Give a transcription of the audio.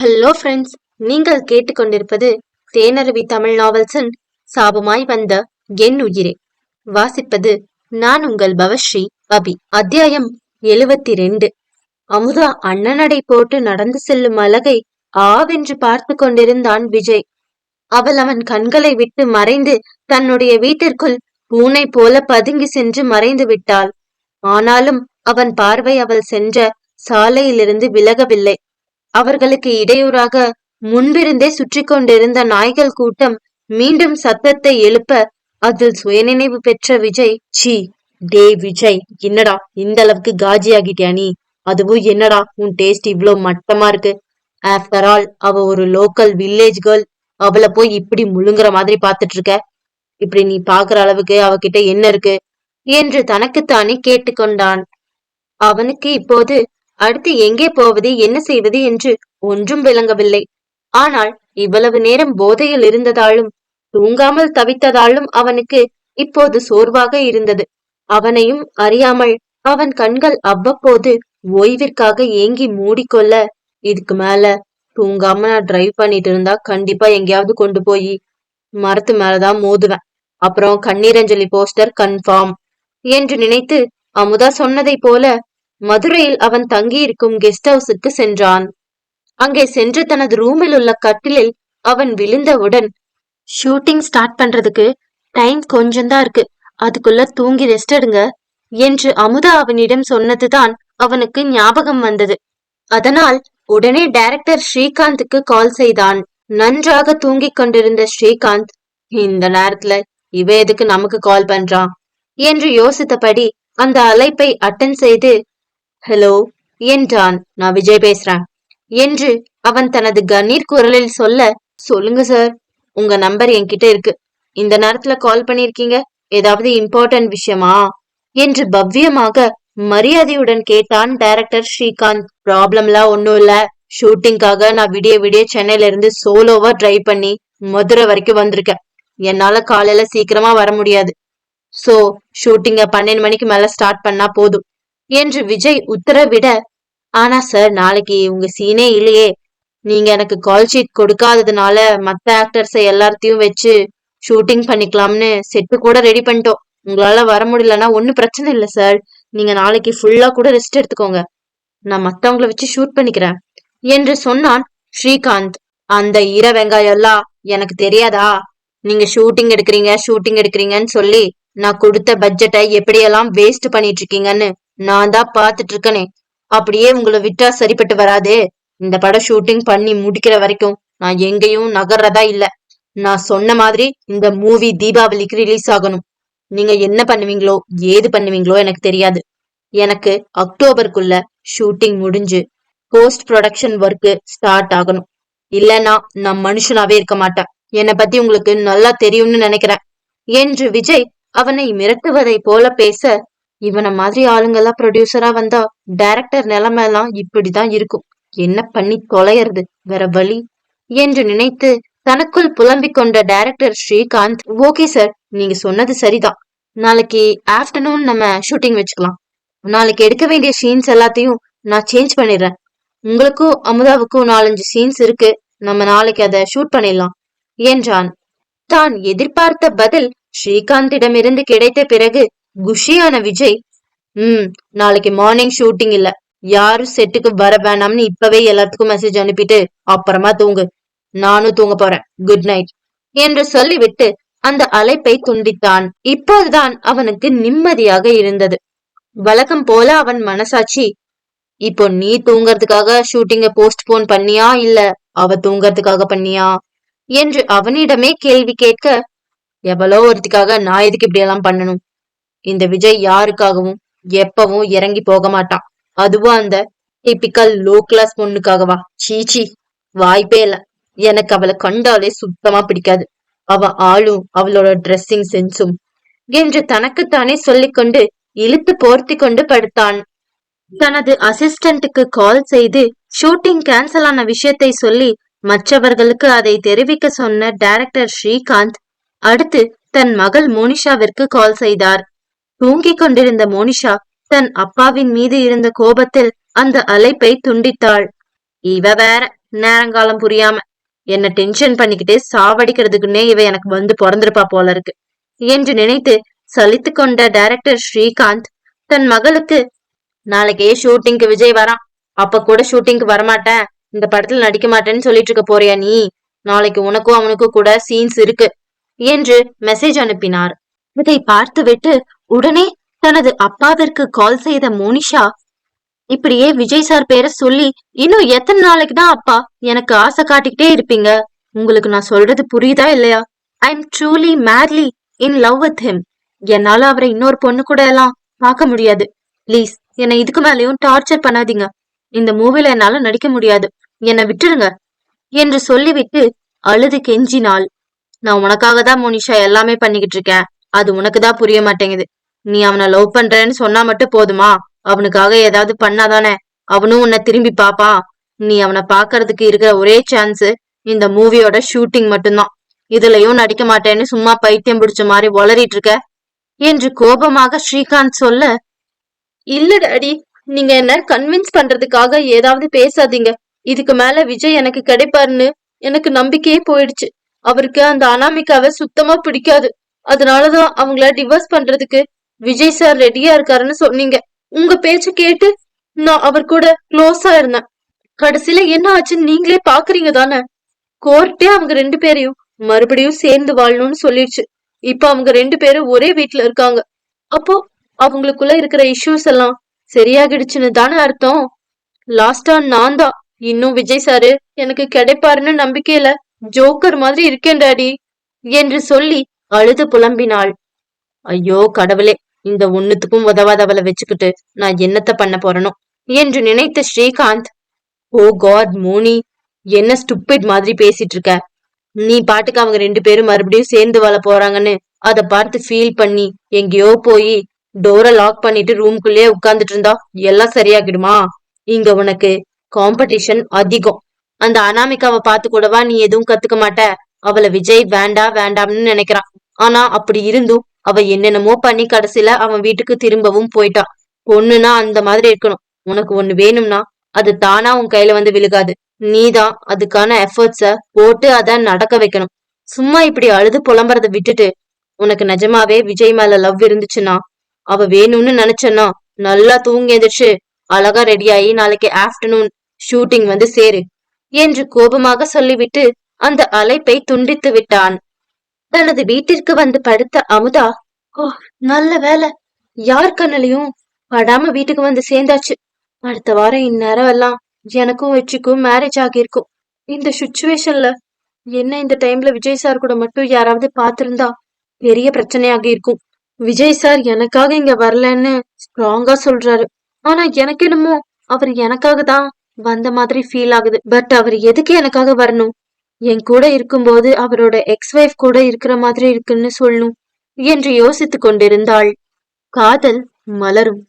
Hello friends நீங்கள் கேட்டுக்கொண்டிருப்பது தேனருவி தமிழ் நாவல்ஸின் சாபமாய் வந்த என் உயிரே. வாசிப்பது நான் உங்கள் பவஸ்ரீ அபி அத்தியாயம் எழுவத்தி ரெண்டு அமுதா அண்ணனடை போட்டு நடந்து செல்லும் அழகை ஆவென்று பார்த்து கொண்டிருந்தான் விஜய். அவள் அவன் கண்களை விட்டு மறைந்து தன்னுடைய வீட்டிற்குள் பூனை போல பதுங்கி சென்று மறைந்து விட்டாள். ஆனாலும் அவன் பார்வை அவள் சென்ற சாலையிலிருந்து விலகவில்லை. அவர்களுக்கு இடையூறாக முன்பிருந்தே சுற்றி கொண்டிருந்த நாய்கள் கூட்டம் மீண்டும் சத்தத்தை எழுப்ப அதில் சுயநினைவு பெற்ற விஜய் சி டே விஜய் என்னடா இந்த அளவுக்கு காஜி ஆகிட்டியா நீ? அதுவும் என்னடா உன் டேஸ்ட் இவ்ளோ மட்டமா இருக்கு. ஆஃப்டர் ஆல் அவ ஒரு லோக்கல் வில்லேஜ் கேர்ள் அவளை போய் இப்படி முழுங்குற மாதிரி பாத்துட்டு இருக்க. இப்படி நீ பாக்குற அளவுக்கு அவகிட்ட என்ன இருக்கு? என்று தனக்குத்தானே கேட்டுக்கொண்டான். அவனுக்கு இப்போது அடுத்து எங்கே போவது என்ன செய்வது என்று ஒன்றும் விளங்கவில்லை. ஆனால் இவ்வளவு நேரம் போதையில் இருந்ததாலும் தூங்காமல் தவித்ததாலும் அவனுக்கு இப்போது சோர்வாக இருந்தது. அவனையும் அறியாமல் அவன் கண்கள் அவ்வப்போது ஓய்விற்காக ஏங்கி மூடிக்கொள்ள இதுக்கு மேல தூங்காம நான் டிரைவ் பண்ணிட்டு இருந்தா கண்டிப்பா எங்கேயாவது கொண்டு போய் மரத்து மேலதான் மோதுவேன். அப்புறம் கண்ணீரஞ்சலி போஸ்டர் கன்ஃபார்ம் என்று நினைத்து அமுதா சொன்னதை போல மதுரையில் அவன் தங்கியிருக்கும் கெஸ்ட் ஹவுஸுக்கு சென்றான். அங்கே சென்று தனது ரூமில் உள்ள கட்டிலில் அவன் விழுந்தவுடன் ஷூட்டிங் ஸ்டார்ட் பண்றதுக்கு டைம் கொஞ்சம்தான் இருக்கு. அதுக்குள்ள தூங்கி ரெஸ்ட் எடுங்க என்று அமுதா அவனிடம் சொன்னதுதான் அவனுக்கு ஞாபகம் வந்தது. அதனால் உடனே டைரக்டர் ஸ்ரீகாந்துக்கு கால் செய்தான். நன்றாக தூங்கிக் கொண்டிருந்த ஸ்ரீகாந்த் இந்த நேரத்துல இவ எதுக்கு நமக்கு கால் பண்றான் என்று யோசித்தபடி அந்த அழைப்பை அட்டன் செய்து ஹலோ என்றான் நான் விஜய் பேசுறேன். என்று அவன் தனது கண்ணீர் குரலில் சொல்ல சொல்லுங்க சார். உங்க நம்பர் என்கிட்ட இருக்கு. இந்த நேரத்துல கால் பண்ணிருக்கீங்க. ஏதாவது இம்பார்ட்டன்ட் விஷயமா? என்று பவ்யமாக மரியாதையுடன் கேட்டான் டைரக்டர் ஸ்ரீகாந்த். ப்ராப்ளம்லாம் ஒன்றும் இல்ல. ஷூட்டிங்காக நான் விடிய விடிய சென்னையில இருந்து சோலோவா ட்ரைவ் பண்ணி மதுரை வரைக்கும் வந்திருக்கேன். என்னால காலையில சீக்கிரமா வர முடியாது. சோ ஷூட்டிங்க பன்னெண்டு மணிக்கு மேல ஸ்டார்ட் பண்ணா போதும். என்று விஜய் உத்தரவிட ஆனா சார் நாளைக்கு உங்க சீனே இல்லையே. நீங்க எனக்கு கால் ஷீட் கொடுக்காததுனால மத்த ஆக்டர்ஸை எல்லாத்தையும் வச்சு ஷூட்டிங் பண்ணிக்கலாம்னு செட்டு கூட ரெடி பண்ணிட்டோம். உங்களால வர முடியலன்னா ஒன்றும் பிரச்சனை இல்லை சார் நீங்க நாளைக்கு ஃபுல்லா கூட ரெஸ்ட் எடுத்துக்கோங்க. நான் மத்தவங்கள வச்சு ஷூட் பண்ணிக்கிறேன். என்று சொன்னான் ஸ்ரீகாந்த். அந்த ஈர வெங்காயம் எல்லாம் எனக்கு தெரியாதா? நீங்க ஷூட்டிங் எடுக்கிறீங்க ஷூட்டிங் எடுக்கிறீங்கன்னு சொல்லி நான் கொடுத்த பட்ஜெட்டை எப்படியெல்லாம் வேஸ்ட் பண்ணிட்டு இருக்கீங்கன்னு நான் தான் பாத்துட்டு இருக்கனே அப்படியே உங்களை விட்டா சரிப்பட்டு வராதே. இந்த படம் ஷூட்டிங் பண்ணி முடிக்கிற வரைக்கும் நான் எங்கேயும் நகர்றதா இல்ல. நான் சொன்ன மாதிரி இந்த மூவி தீபாவளிக்கு ரிலீஸ் ஆகணும். நீங்க என்ன பண்ணுவீங்களோ ஏது பண்ணுவீங்களோ எனக்கு தெரியாது. எனக்கு அக்டோபருக்குள்ள ஷூட்டிங் முடிஞ்சு போஸ்ட் ப்ரொடக்ஷன் ஒர்க்கு ஸ்டார்ட் ஆகணும். இல்லனா நான் மனுஷனாவே இருக்க மாட்டேன். என்னை பத்தி உங்களுக்கு நல்லா தெரியும்னு நினைக்கிறேன். என்று விஜய் அவனை மிரட்டுவதை போல பேச இவனை மாதிரி ஆளுங்கெல்லாம் ப்ரொடியூசரா வந்தா டைரக்டர் நிலைமையெல்லாம் இப்படிதான் இருக்கும். என்ன பண்ணி தொலையறது? வேற வழி? என்று நினைத்து தனக்குள் புலம்பிக் கொண்ட டைரக்டர் ஸ்ரீகாந்த் ஓகே சார் நீங்க சொன்னது சரிதான். நாளைக்கு ஆஃப்டர்நூன் நம்ம ஷூட்டிங் வச்சுக்கலாம். நாளைக்கு எடுக்க வேண்டிய சீன்ஸ் எல்லாத்தையும் நான் சேஞ்ச் பண்ணிடுறேன். உங்களுக்கும் அமுதாவுக்கும் நாலஞ்சு சீன்ஸ் இருக்கு. நம்ம நாளைக்கு அதை ஷூட் பண்ணிடலாம் என்றான். தான் எதிர்பார்த்த பதில் ஸ்ரீகாந்திடமிருந்து கிடைத்த பிறகு குஷியான விஜய் ம் நாளைக்கு மார்னிங் ஷூட்டிங் இல்ல. யாரும் செட்டுக்கு வர வேணாம்னு இப்பவே எல்லாத்துக்கும் மெசேஜ் அனுப்பிட்டு அப்புறமா தூங்கு. நானும் தூங்க போறேன். குட் நைட் என்று சொல்லிவிட்டு அந்த அழைப்பை துண்டித்தான். இப்போதுதான் அவனுக்கு நிம்மதியாக இருந்தது. வழக்கம் போல அவன் மனசாட்சி இப்போ நீ தூங்கறதுக்காக ஷூட்டிங்க போஸ்ட்போன் பண்ணியா இல்ல அவ தூங்கறதுக்காக பண்ணியா? என்று அவனிடமே கேள்வி கேட்க எவ்வளோ ஒருத்திக்காக நான் எதுக்கு இப்படி எல்லாம் பண்ணணும்? இந்த விஜய் யாருக்காகவும் எப்பவும் இறங்கி போக மாட்டான். அதுவும் அந்த டிபிக்கல் லோ கிளாஸ் பொண்ணுக்காகவா? சீச்சி வாய்ப்பே இல்ல. எனக்கு அவளை கண்டாலே சுத்தமா பிடிக்காது. அவ ஆளும் அவளோட ட்ரெஸ்ஸிங் சென்ஸும் என்று தனக்குத்தானே சொல்லிக்கொண்டு இழுத்து போர்த்தி கொண்டு படுத்தான். தனது அசிஸ்டன்ட்டுக்கு கால் செய்து ஷூட்டிங் கேன்சல் ஆன விஷயத்தை சொல்லி மற்றவர்களுக்கு அதை தெரிவிக்க சொன்ன டைரக்டர் ஸ்ரீகாந்த் அடுத்து தன் மகள் மோனிஷாவிற்கு கால் செய்தார். தூங்கிக் கொண்டிருந்த மோனிஷா தன் அப்பாவின் மீது இருந்த கோபத்தில் அந்த அழைப்பை துண்டித்தாள். இவ வேற நேரங்காலம் புரியாம. என்ன டென்ஷன் பண்ணிக்கிட்டு சாவடிக்கிறதுக்குன்னே இவ எனக்கு வந்து பிறந்திருப்பா போல இருக்கு என்று நினைத்து சலித்து கொண்ட டைரக்டர் ஸ்ரீகாந்த் தன் மகளுக்கு நாளைக்கே ஷூட்டிங்க்கு விஜய் வரான். அப்ப கூட ஷூட்டிங்க்கு வரமாட்டேன். இந்த படத்துல நடிக்க மாட்டேன்னு சொல்லிட்டு இருக்க போறியா நீ? நாளைக்கு உனக்கும் அவனுக்கும் கூட சீன்ஸ் இருக்கு. என்று மெசேஜ் அனுப்பினார். இதை பார்த்துவிட்டு உடனே தனது அப்பாவிற்கு கால் செய்த மோனிஷா இப்படியே விஜய் சார் பேரை சொல்லி இன்னும் எத்தனை நாளைக்கு தான் அப்பா? எனக்கு ஆசை காட்டிக்கிட்டே இருப்பீங்க. உங்களுக்கு நான் சொல்றது புரியுதா இல்லையா? I am truly madly in love with him என்னால அவரை இன்னொரு பொண்ணு கூட எல்லாம் பார்க்க முடியாது. ப்ளீஸ் என்னை இதுக்கு மேலயும் டார்ச்சர் பண்ணாதீங்க. இந்த மூவில என்னால நடிக்க முடியாது. என்னை விட்டுருங்க என்று சொல்லிவிட்டு அழுது கெஞ்சினாள். நான் உனக்காக தான் மோனிஷா எல்லாமே பண்ணிக்கிட்டு இருக்கேன். அது உனக்கு தான் புரிய மாட்டேங்குது. நீ அவனை லவ் பண்றேன்னு சொன்னா மட்டும் போதுமா? அவனுக்காக ஏதாவது பண்ணாதானே? அவனும் உன்னை திரும்பி பாப்பா. நீ அவனை பாக்குறதுக்கு இருக்கிற ஒரே சான்ஸ் இந்த மூவியோட ஷூட்டிங் மட்டும்தான். இதுலயும் நடிக்க மாட்டேன்னு சும்மா பைத்தியம் பிடிச்ச மாதிரி வளரிட்டு இருக்க. என்று கோபமாக ஸ்ரீகாந்த் சொல்ல இல்ல டாடி நீங்க என்ன கன்வின்ஸ் பண்றதுக்காக ஏதாவது பேசாதீங்க. இதுக்கு மேல விஜய் எனக்கு கிடைப்பாருன்னு எனக்கு நம்பிக்கையே போயிடுச்சு. அவருக்கு அந்த அனாமிக்காவை சுத்தமா பிடிக்காது. அதனாலதான் அவங்கள டிவோர்ஸ் பண்றதுக்கு விஜய் சார் ரெடியா இருக்காருன்னு சொன்னீங்க. உங்க பேச்ச கேட்டு நான் அவர் கூட க்ளோஸா இருந்தேன். கடைசியில என்ன ஆச்சுன்னு நீங்களே பாக்குறீங்க தானே? கோர்ட்டே அவங்க ரெண்டு பேரையும் மறுபடியும் சேர்ந்து வாழணும்னு சொல்லிடுச்சு. இப்ப அவங்க ரெண்டு பேரும் ஒரே வீட்டுல இருக்காங்க. அப்போ அவங்களுக்குள்ள இருக்கிற இஷ்யூஸ் எல்லாம் சரியாகிடுச்சுன்னு தானே அர்த்தம்? லாஸ்டா நான் தான். இன்னும் விஜய் சாரு எனக்கு கிடைப்பாருன்னு நம்பிக்கையில ஜோக்கர் மாதிரி இருக்கேன் டாடி என்று சொல்லி அழுது புலம்பினாள். ஐயோ கடவுளே. இந்த ஒண்ணுத்துக்கும் உதவாதவளை வச்சுக்கிட்டு நான் என்னத்த பண்ண போறனோ? என்று நினைத்த ஸ்ரீகாந்த் ஓ காட் மோனி என்ன ஸ்டுப்பிட் மாதிரி பேசிட்டு இருக்க? நீ பாட்டுக்கு அவங்க ரெண்டு பேரும் மறுபடியும் சேர்ந்து வாழ போறாங்கன்னு அதை பார்த்து ஃபீல் பண்ணி எங்கேயோ போய் டோரை லாக் பண்ணிட்டு ரூம்குள்ளேயே உட்கார்ந்துட்டு இருந்தா எல்லாம் சரியாகிடுமா? இங்க உனக்கு காம்படிஷன் அதிகம். அந்த அனாமிகாவை பார்த்து கூடவா நீ எதுவும் கத்துக்க மாட்ட? அவளை விஜய் வேண்டா வேண்டாம்னு நினைக்கிறான். ஆனா அப்படி இருந்தும் அவ என்னென்னமோ பண்ணி கடைசியில அவன் வீட்டுக்கு திரும்பவும் போயிட்டான் பொண்ணுனா அந்த மாதிரி இருக்கணும். உனக்கு ஒண்ணு வேணும்னா அது தானா உன் கையில வந்து விழுகாது. நீதான் அதுக்கான எஃபர்ட்ஸ போட்டு அத நடக்க வைக்கணும். சும்மா இப்படி அழுது புலம்புறத விட்டுட்டு உனக்கு நிஜமாவே விஜய் மேல லவ் இருந்துச்சுன்னா அவ வேணும்னு நினைச்சனா நல்லா தூங்கி எந்திரிச்சு அழகா ரெடியாகி நாளைக்கு ஆஃப்டர்நூன் ஷூட்டிங் வந்து சேரு. என்று கோபமாக சொல்லிவிட்டு அந்த அழைப்பை துண்டித்து விட்டான். தனது வீட்டிற்கு வந்து படுத்த அமுதா ஓ நல்ல வேலை. யார் கண்ணிலையும் படாம வீட்டுக்கு வந்து சேர்ந்தாச்சு. அடுத்த வாரம் இந்நேரம் எல்லாம் எனக்கும் வெற்றிக்கும் மேரேஜ் ஆகியிருக்கும். இந்த சுச்சுவேஷன்ல என்ன இந்த டைம்ல விஜய் சார் கூட மட்டும் யாராவது பார்த்திருந்தா பெரிய பிரச்சனையாக இருக்கும் விஜய் சார் எனக்காக இங்க வரலன்னு ஸ்ட்ராங்கா சொல்றாரு. ஆனா எனக்கு என்னமோ அவர் எனக்காக தான் வந்த மாதிரி ஃபீல் ஆகுது. பட் அவர் எதுக்கு எனக்காக வரணும்? என் கூட இருக்கும்போது அவரோட எக்ஸ் ஒய்ஃப் கூட இருக்கிற மாதிரி இருக்குன்னு சொல்லும் என்று யோசித்துக் கொண்டிருந்தாள். காதல் மலரும்.